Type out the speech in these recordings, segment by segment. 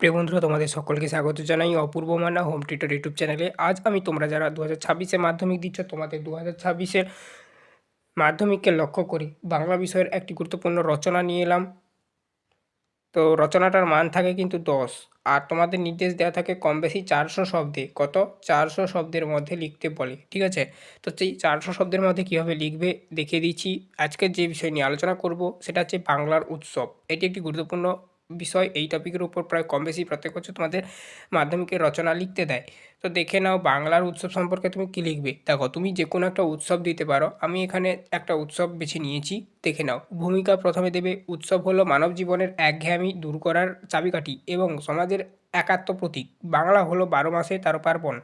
প্রিয় বন্ধুরা, তোমাদের সকলকে স্বাগত জানাই Apurba Manna home tutor YouTube চ্যানেলে। আজ আমি তোমরা যারা দু হাজার মাধ্যমিক দিচ্ছ, তোমাদের দু হাজার ছাব্বিশের মাধ্যমিককে লক্ষ্য করি বাংলা বিষয়ের একটি গুরুত্বপূর্ণ রচনা নিয়ে এলাম। তো রচনাটার মান থাকে কিন্তু দশ, আর তোমাদের নির্দেশ দেওয়া থাকে কম বেশি চারশো শব্দে। কত? চারশো শব্দের মধ্যে লিখতে বলে, ঠিক আছে? তো সেই চারশো শব্দের মধ্যে কীভাবে লিখবে দেখিয়ে দিচ্ছি। আজকের যে বিষয় নিয়ে আলোচনা করব, সেটা হচ্ছে বাংলার উৎসব। এটি একটি গুরুত্বপূর্ণ বিষয় এই টপিকের উপর প্রায় কম বেশি প্রত্যেক বছর তোমাদের মাধ্যমিকের রচনা লিখতে দেয়। তো দেখে নাও বাংলার উৎসব সম্পর্কে তুমি কী লিখবে? দেখো, তুমি যে কোনো একটা উৎসব দিতে পারো। আমি এখানে একটা উৎসব বেছে নিয়েছি, দেখে নাও। ভূমিকা প্রথমে দেবে, উৎসব হলো মানব জীবনের একঘেয়ামি দূর করার চাবিকাঠি এবং সমাজের একাত্ম প্রতীক। বাংলা হলো বারো মাসে তেরো পার্বণ।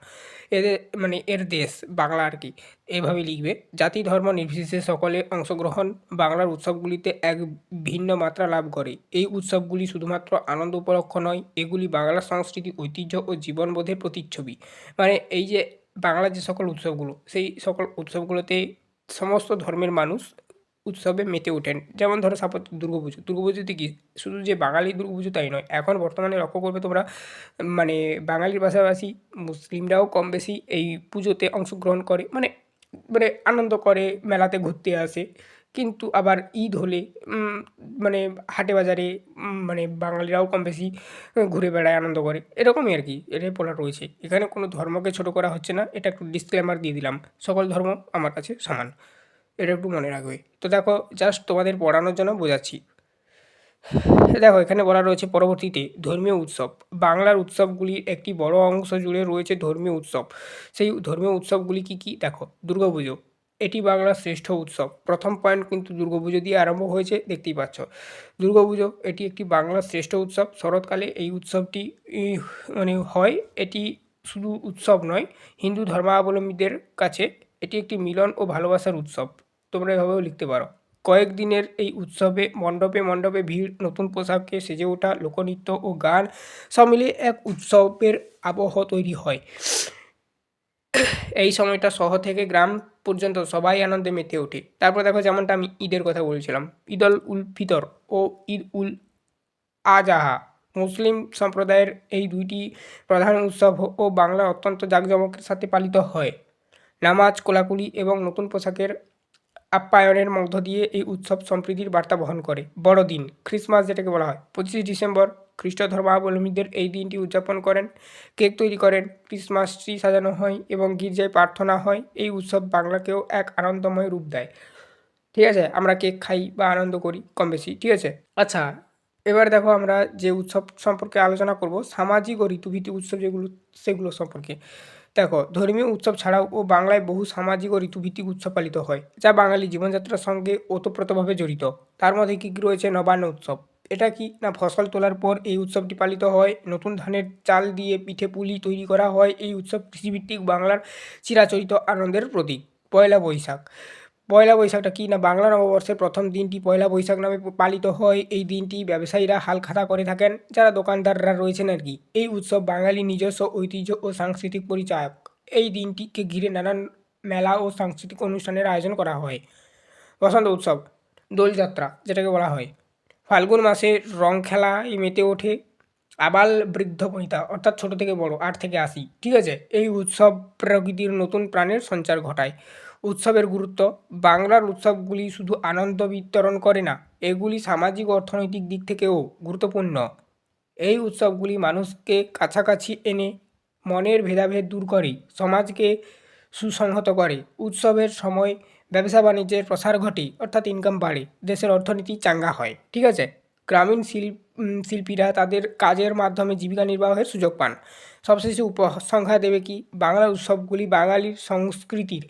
এদের মানে এর দেশ, বাংলা আর কি। এভাবে লিখবে, জাতি, ধর্ম নির্বিশেষে সকলে অংশগ্রহণ, বাংলার উৎসবগুলিতে এক ভিন্ন মাত্রা লাভ করে। এই উৎসবগুলি শুধুমাত্র আনন্দ উপলক্ষ নয়, এগুলি বাংলার সংস্কৃতি, ঐতিহ্য ও জীবনবোধের প্রতিচ্ছবি। মানে এই যে বাংলার যে সকল উৎসবগুলো, সেই সকল উৎসবগুলোতে সমস্ত ধর্মের মানুষ উৎসবে মেতে ওঠেন। যেমন ধরো সাপোজ দুর্গাপুজো দুর্গাপুজোতে কি শুধু যে বাঙালি দুর্গাপুজো তাই নয়, এখন বর্তমানে লক্ষ্য করবে তোমরা মানে বাঙালির পাশাপাশি মুসলিমরাও কম বেশি এই পুজোতে অংশগ্রহণ করে মানে মানে আনন্দ করে, মেলাতে ঘুরতে আসে। কিন্তু আবার ঈদ হলে মানে হাটে বাজারে মানে বাঙালিরাও কম বেশি ঘুরে বেড়ায়, আনন্দ করে। এরকমই আর কি, এটাই বলা রয়েছে। এখানে কোনো ধর্মকে ছোট করা হচ্ছে না, এটা একটু ডিসক্লেমার দিয়ে দিলাম। সকল ধর্ম আমার কাছে সমান। এটা একটু মনে রাখবে। তো দেখো জাস্ট তোমাদের পড়ানোর জন্য বোঝাচ্ছি। দেখো, এখানে বলা রয়েছে পরবর্তীতে ধর্মীয় উৎসব। বাংলার উৎসবগুলির একটি বড় অংশ জুড়ে রয়েছে ধর্মীয় উৎসব। সেই ধর্মীয় উৎসবগুলি কী কী? দেখো, দুর্গাপুজো। এটি বাংলার শ্রেষ্ঠ উৎসব। প্রথম পয়েন্ট কিন্তু দুর্গাপুজো দিয়ে আরম্ভ হয়েছে, দেখতেই পাচ্ছ। দুর্গাপুজো, এটি একটি বাংলার শ্রেষ্ঠ উৎসব। শরৎকালে এই উৎসবটি মানে হয়, এটি শুধু উৎসব নয়, হিন্দু ধর্মাবলম্বীদের কাছে এটি একটি মিলন ও ভালোবাসার উৎসব। তোমরা এভাবেও লিখতে পারো। কয়েকদিনের এই উৎসবে, মণ্ডপে মণ্ডপে ভিড়, নতুন পোশাককে সেজে ওঠা, লোকনৃত্য ও গান সব মিলিয়ে এক উৎসবের আবহ তৈরি হয়। এই সময়টা শহর থেকে গ্রাম পর্যন্ত সবাই আনন্দে মেতে ওঠে। তারপর দেখো যেমনটা আমি ঈদের কথা বলছিলাম। ঈদল উল ফিতর ও ঈদ উল আজাহা মুসলিম সম্প্রদায়ের এই দুইটি প্রধান উৎসব ও বাংলা অত্যন্ত জাঁকজমকের সাথে পালিত হয়। নামাজ, কোলাকুলি এবং নতুন পোশাকের আপ্যায়নের মধ্য দিয়ে এই উৎসব সম্প্রীতির বার্তা বহন করে। বড়দিন, খ্রিসমাস যেটাকে বলা হয়। পঁচিশে ডিসেম্বর, খ্রিস্ট ধর্মাবলম্বীদের এই দিনটি উদযাপন করেন। কেক তৈরি করেন ক্রিসমাস ট্রি সাজানো হয় এবং গির্জায় প্রার্থনা হয়। এই উৎসব বাংলাকেও এক আনন্দময় রূপ দেয়। ঠিক আছে? আমরা কেক খাই বা আনন্দ করি, কম বেশি। ঠিক আছে? আচ্ছা এবার দেখো আমরা যে উৎসব সম্পর্কে আলোচনা করব, সামাজিক ও ঋতুভিত্তিক উৎসব যেগুলো, সেগুলো সম্পর্কে। দেখো, ধর্মীয় উৎসব ছাড়াও ও বাংলায় বহু সামাজিক ও ঋতুভিত্তিক উৎসব পালিত হয়, যা বাঙালি জীবনযাত্রার সঙ্গে ওতপ্রোতভাবে জড়িত। তার মধ্যে কী কী রয়েছে? নবান্ন উৎসব। এটা কি না ফসল তোলার পর এই উৎসবটি পালিত হয়? নতুন ধানের চাল দিয়ে পিঠে পুলি তৈরি করা হয়? এই উৎসব কৃষিভিত্তিক বাংলার চিরাচরিত আনন্দের প্রতীক। পয়লা বৈশাখ। পয়লা বৈশাখটা কি না বাংলা নববর্ষের প্রথম দিনটি পয়লা বৈশাখ নামে পালিত হয়, এই দিনটি ব্যবসায়ীরা হালখাতা করে থাকেন, যারা দোকানদাররা রয়েছেন আর কি। এই উৎসব বাঙালি নিজস্ব ঐতিহ্য ও সাংস্কৃতিক পরিচায়ক। এই দিনটিকে ঘিরে নানান মেলা ও সাংস্কৃতিক অনুষ্ঠানের আয়োজন করা হয়। বসন্ত উৎসব, দোলযাত্রা, যেটাকে বলা হয়। ফাল্গুন মাসে রং খেলায় মেতে ওঠে, আবাল বৃদ্ধ বনিতা অর্থাৎ ছোট থেকে বড়, আট থেকে আশি, ঠিক আছে? এই উৎসব প্রকৃতির নতুন প্রাণের সঞ্চার ঘটায়। উৎসবের গুরুত্ব। বাংলার উৎসবগুলি শুধু আনন্দ বিতরণ করে না, এগুলি সামাজিক অর্থনৈতিক দিক থেকেও গুরুত্বপূর্ণ। এই উৎসবগুলি মানুষকে কাছাকাছি এনে মনের ভেদাভেদ দূর করে, সমাজকে সুসংহত করে। উৎসবের সময় ব্যবসা বাণিজ্যের প্রসার ঘটে, অর্থাৎ ইনকাম বাড়ে, দেশের অর্থনীতি চাঙ্গা হয়, ঠিক আছে? গ্রামীণ শিল্প শিল্পীরা তাদের কাজের মাধ্যমে জীবিকা নির্বাহের সুযোগ পান। সবশেষে উপসংখ্যা দেবে কি? বাংলার উৎসবগুলি বাঙালির সংস্কৃতির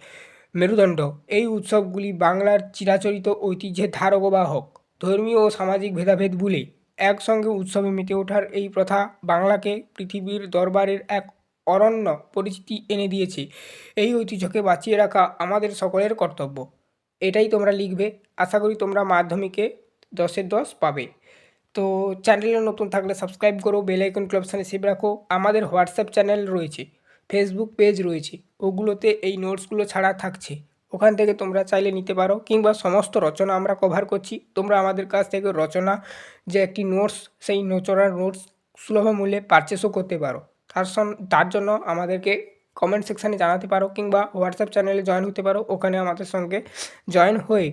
মেরুদণ্ড। এই উৎসবগুলি বাংলার চিরাচরিত ঐতিহ্যের ধারক বাহক। ধর্মীয় ও সামাজিক ভেদাভেদ ভুলে একসঙ্গে উৎসবে মেতে ওঠার এই প্রথা বাংলাকে পৃথিবীর দরবারের এক অরণ্য পরিচিতি এনে দিয়েছে। এই ঐতিহ্যকে বাঁচিয়ে রাখা আমাদের সকলের কর্তব্য। এটাই তোমরা লিখবে। আশা করি তোমরা মাধ্যমিকে দশের দশ পাবে। তো চ্যানেলে নতুন থাকলে সাবস্ক্রাইব করো, বেল আইকন ক্লাব সেভ রাখো। আমাদের হোয়াটসঅ্যাপ চ্যানেল রয়েছে। ফেসবুক পেজ রয়েছে। ওগুলোতে এই নোটসগুলো ছাড়া থাকছে। ওখান থেকে তোমরা চাইলে নিতে পারো। কিংবা সমস্ত রচনা আমরা কভার করছি। তোমরা আমাদের কাছ থেকে রচনা, যে একটি নোটস সেই নোচরার নোটস সুলভ মূল্যে পারচেসও করতে পারো। তার তার জন্য আমাদেরকে কমেন্ট সেকশানে জানাতে পারো। কিংবা হোয়াটসঅ্যাপ চ্যানেলে জয়েন হতে পারো। ওখানে আমাদের সঙ্গে জয়েন হয়ে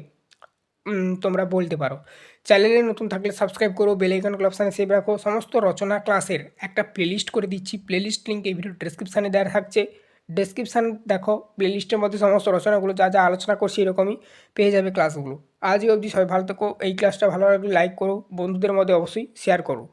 তোমরা বলতে পারো। চ্যানেলে নতুন থাকলে সাবস্ক্রাইব করো বেলাইকন অপশানে সেভ রাখো। সমস্ত রচনা ক্লাসের একটা প্লেলিস্ট করে দিচ্ছি। প্লেলিস্ট লিঙ্ক এই ভিডিও ডেসক্রিপশানে দেওয়া থাকছে। ডেসক্রিপশান দেখো প্লেলিস্টের মধ্যে সমস্ত রচনাগুলো, যা যা আলোচনা করছি এরকমই পেয়ে যাবে ক্লাসগুলো আজই অবধি সবাই ভালো থাকো। এই ক্লাসটা ভালো লাগলে লাইক করো। বন্ধুদের মধ্যে অবশ্যই শেয়ার করো।